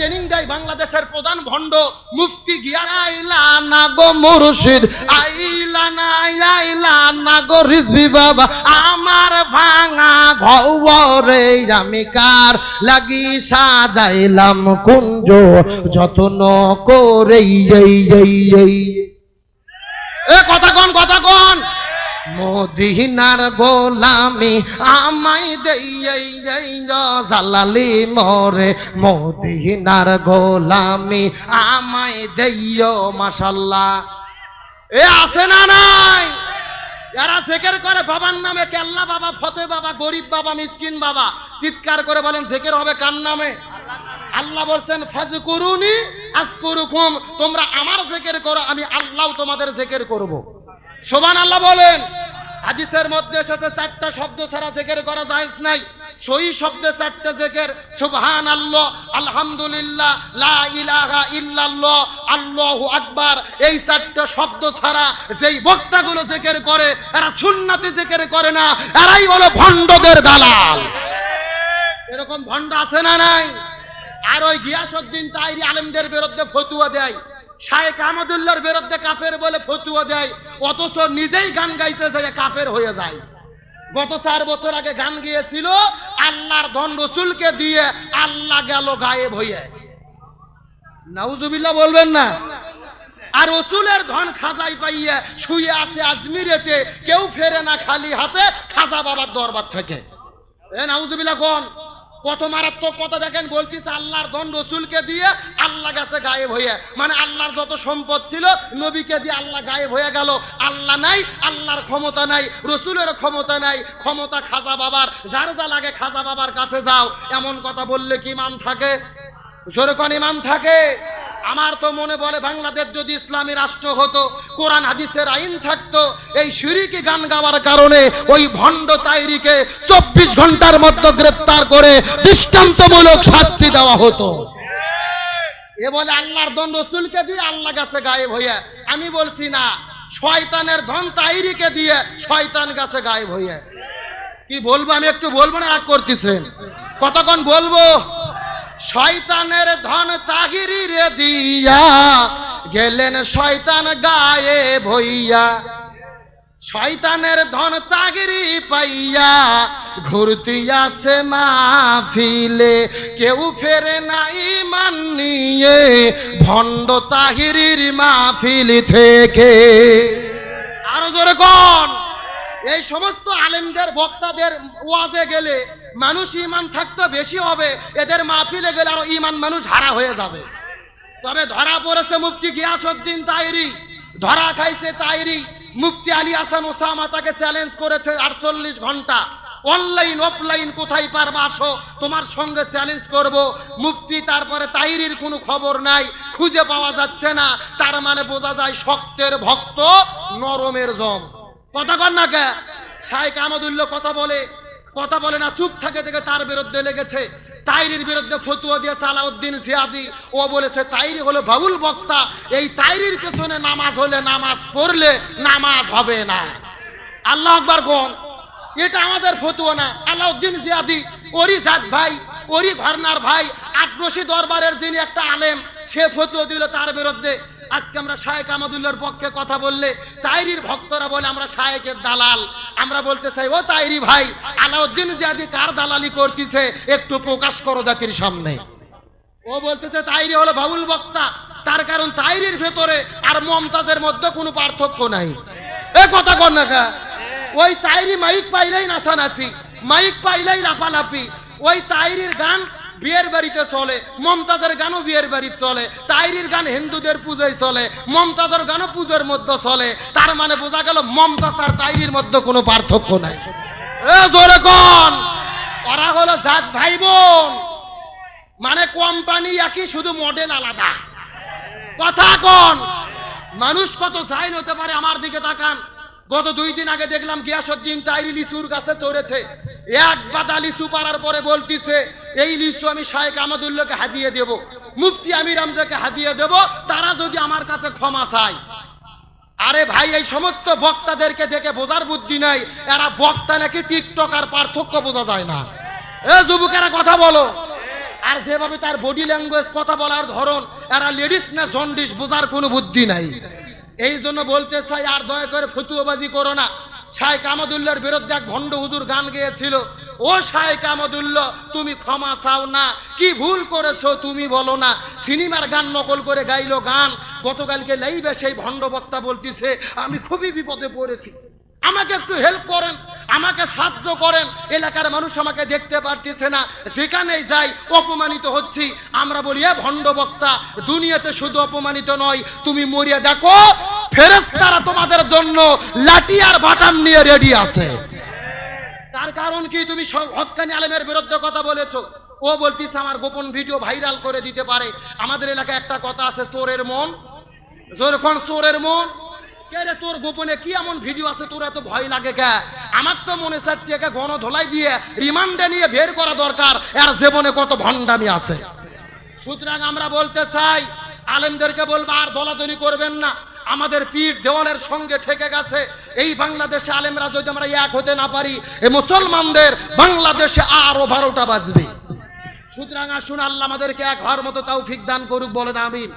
Training দেয় বাংলাদেশের প্রধান ভণ্ড মুফতি গিয়া, আইলা গো মুর্শিদ, আইলা না বাবা। আমার ভাঙা ঘরে আমি কার লাগি সাজাইলাম কুঞ্জ, যত্ন করে এই। এ, কথা কন কথা কন। মদিনার গোলামি আমাই দেই জালালি মরে। মদিনার গোলামি আমাই দেইও মাশাল্লাহ। এ আছে না নাই? যারা জেকের করে বাবার নামে কেল্লা বাবা, ফতে বাবা, গরিব বাবা, মিসকিন বাবা, চিৎকার করে বলেন, জেকের হবে কার নামে? আল্লাহ বলছেন ফাজ করুনি আজ করুকুম তোমরা আমার জেকের করো, আমি আল্লাহ তোমাদের জেকের করব। সোবান আল্লাহ বলেন। হাদিসের মধ্যে এসেছে, চারটা শব্দ ছাড়া জেকের করা যায় নাই। সই শব্দে চারটা জেকের সুবহান আল্লাহ আলহামদুলিল্লাহ, লা ইলাহা ইল্লাল্লাহ, আল্লাহু আকবার। এই চারটা শব্দ ছাড়া যেই বক্তাগুলো জেকের করে, এরা সুন্নাতে জেকের করে না, এরাই হলো ভণ্ডদের দালাল। এরকম ভণ্ড আছে না নাই? আর ওই গিয়াসউদ্দিন তাইরি আলেমদের বিরুদ্ধে ফতুয়া দেয়। শায়েখ আহমদুল্লাহর বিরুদ্ধে কাফের বলে ফতুয়া দেয়, অথচ নিজেই গান গাইতে যায়, কাফের হয়ে যায়। গত চার বছর আগে গান গিয়েছিল, আল্লাহর ধন রসুলকে দিয়ে আল্লাহ গেল গায়েব হয়ে। নাউজুবিল্লাহ বলবেন না? আর রসুলের ধন খাজাই পাইয়ে শুয়ে আছে আজমিরেতে, কেউ ফেরে না খালি হাতে, খাজা বাবার দরবার থেকে। এ নাউজুবিল্লাহ কোন কত মারাত্মক কথা দেখেন, বলতেছে আল্লাহর ধন রসুলকে দিয়ে আল্লাহ গেছে গায়েব হয়ে মানে আল্লাহর যত সম্পদ ছিল, নবীকে দিয়ে আল্লাহ গায়েব হয়ে গেল। আল্লাহ নাই, আল্লাহর ক্ষমতা নাই রসুলের ক্ষমতা নাই। ক্ষমতা খাজা বাবার, যার যা লাগে খাজা বাবার কাছে যাও। এমন কথা বললে কি মান থাকে? জোরে ইমান থাকে? আমার তো মনে বলে বাংলাদেশ যদি ইসলামী রাষ্ট্র হতো, কোরআন, হাদিসের আইন থাকতো, এই সিঁড়িকে গান গাওয়ার কারণে ওই ভণ্ড তাইরিকে চব্বিশ ঘণ্টার মধ্যে গ্রেপ্তার করে দৃষ্টান্তমূলক শাস্তি দেওয়া হতো। এ বলে আল্লাহর দণ্ড রসুলকে দিয়ে আল্লাহ গাছে গায়েব হইয়া, আমি বলছি না, শয়তানের ধন তাইরিকে দিয়ে শয়তান গাছে গায়েব হইয়া। কি বলব, আমি একটু বলব না? রাগ করতেছেন। কতক্ষণ বলব? শয়তানের ধন তাগিরি রে দিয়া, গেলেন শয়তান গায়ে ভইয়া। শয়তানের ধন তাগিরি পাইয়া, ঘুরতি আছে মাহফিলে, কেউ ফেরে নাই মান নিয়ে, ভণ্ড তাহিরির মাহফিল থেকে। আরও জোরে কোন। এই সমস্ত আলেমদের, বক্তাদের ওয়াজে গেলে মানুষ ইমান থাকতো বেশি হবে, এদের মাহফিলে গেলে আরও ইমান মানুষ হারা হয়ে যাবে। তবে ধরা পড়েছে মুফতি গিয়াসউদ্দিন তাইরি, ধরা খাইছে তাইরি। মুফতি আলী হাসান ওসামা তাকে চ্যালেঞ্জ করেছে আটচল্লিশ ঘণ্টা। অনলাইন অফলাইন কোথায় পারবা আসো, তোমার সঙ্গে চ্যালেঞ্জ করব। মুফতি তারপরে তাইরির কোনো খবর নাই, খুঁজে পাওয়া যাচ্ছে না, তার মানে বোঝা যায় শক্তের ভক্ত নরমের জম। কথা কর না কে? শাইখ আহমদুল্লাহ কথা বলে কথা বলে না, চুপ থাকে থেকে তার বিরুদ্ধে লেগেছে। তাইরির বিরুদ্ধে ফতুয়া দিয়ে সালাউদ্দিন জিয়াদি, ও বলেছে, তাইরি হলো বাবুল বক্তা। এই তাইরির পেছনে নামাজ হলে নামাজ পড়লে নামাজ হবে না। আল্লাহ আকবার কোন? এটা আমাদের ফতুয়া না। আলাউদ্দিন জিয়াদি ওরি জাত ভাই ওরি ঘরনার ভাই আটরশি দরবারের যিনি একটা আলেম, সে ফতুয়া দিল তার বিরুদ্ধে। আজকে আমরা শায়েক আমাদুল্লার পক্ষে কথা বললে তাইরির ভক্তরা বলে, আমরা শায়েকের দালাল। আমরা বলতে চাই, ও তাইরি ভাই, আলাউদ্দিন জিয়াদি কার দালালি করতেছে? একটু প্রকাশ করো জাতির সামনে। ও বলতেছে তাইরি হলো বাবুল বক্তা। তার কারণ তাইরির ভেতরে আর মমতাজের মধ্যে কোনো পার্থক্য নাই। এ কথা কর না? ওই তাইরি মাইক পাইলেই নাচানাচি, মাইক পাইলেই লাফালাফি ওই তাইরির গান বিয়ের বাড়িতে চলে, মমতাজের গানও বিয়ের বাড়িতে চলে, তাইরির গান হিন্দুদের পুজোয় চলে, মমতাজের গানও পুজোর মধ্যে চলে, তার মানে বোঝা গেল মমতাজ আর তাইরির মধ্যে কোনো পার্থক্য নাই। জোরে কোন, ওরা হলো জাত ভাই বোন। মানে কোম্পানি একই, শুধু মডেল আলাদা। কথা কোন, মানুষ কত জাইন হতে পারে আমার দিকে তাকান। গত দুই দিন আগে দেখলাম গিয়াসুদ্দিন তাইরি লিচুর গাছে চড়েছে। এক বাদা লিচু পারার পরে বলতিছে, এই লিচু আমি শায়েক আমাদুল্লাহকে হাদিয়ে দেব। মুফতি আমির আমজাকে হাদিয়ে দেব, তারা যদি আমার কাছে ক্ষমা চায়। আরে ভাই, এই সমস্ত বক্তাদেরকে দেখে বোঝার বুদ্ধি নাই। এরা বক্তা নাকি টিকটক আর পার্থক্য বোঝা যায় না। এ যুবকেরা কথা বলো। আর যেভাবে তার বডি ল্যাঙ্গুয়েজ কথা বলার ধরন, এরা লেডিস না জন্ডিস বোঝার কোনো বুদ্ধি নাই। এই জন্য বলতে চাই আর দয়া করে ফতুয়াবাজি করো না। শাইখ আমাদুল্লাহর বিরুদ্ধে এক ভণ্ড হুজুর গান গেয়েছিল। ও শাইখ আমাদুল্লাহ তুমি ক্ষমা চাও না। কি ভুল করেছ তুমি বলো না। সিনেমার গান নকল করে গাইলো গান। গতকালকে লাইভে সেই ভণ্ড বক্তা বলতেছে, আমি খুবই বিপদে পড়েছি। আমাকে একটু হেল্প করেন, আমাকে সাহায্য করেন। এলাকার মানুষ আমাকে দেখতে পারতেছে না। যেখানেই যাই, অপমানিত হচ্ছি। আমরা বলি, এ ভণ্ড বক্তা, দুনিয়াতে শুধু অপমানিত নয়, তুমি মরিয়া দেখো ফেরেস্তারা তোমাদের জন্য লাঠি আর বাটাম নিয়ে রেডি আছে। তার কারণ কি? তুমি হক্কানি আলেমের বিরুদ্ধে কথা বলেছ। ও বলতিস আমার গোপন ভিডিও ভাইরাল করে দিতে পারে। আমাদের এলাকায় একটা কথা আছে, চোরের মন। যখন চোরের মন রে তোর গোপনে কি এমন ভিডিও আছে? তোর এত ভয় লাগে কে? আমার তো মনে চাচ্ছে একে গণ ধোলাই দিয়ে রিমান্ডে নিয়ে বের করা দরকার। এর জীবনে কত ভণ্ডামি আছে। সুতরাং আমরা বলতে চাই, আলেমদেরকে বলব, আর দলাদলি করবেন না। আমাদের পীর দেওয়ালের সঙ্গে ঠেকে গেছে। এই বাংলাদেশে আলেমরা যদি আমরা এক হতে না পারি, এ মুসলমানদের বাংলাদেশে আরও বারোটা বাজবে। সুতরাং আসুন, আল্লাহ আমাদেরকে এক হওয়ার মতো তাও ফিক দান করুক, বলেন আমিন।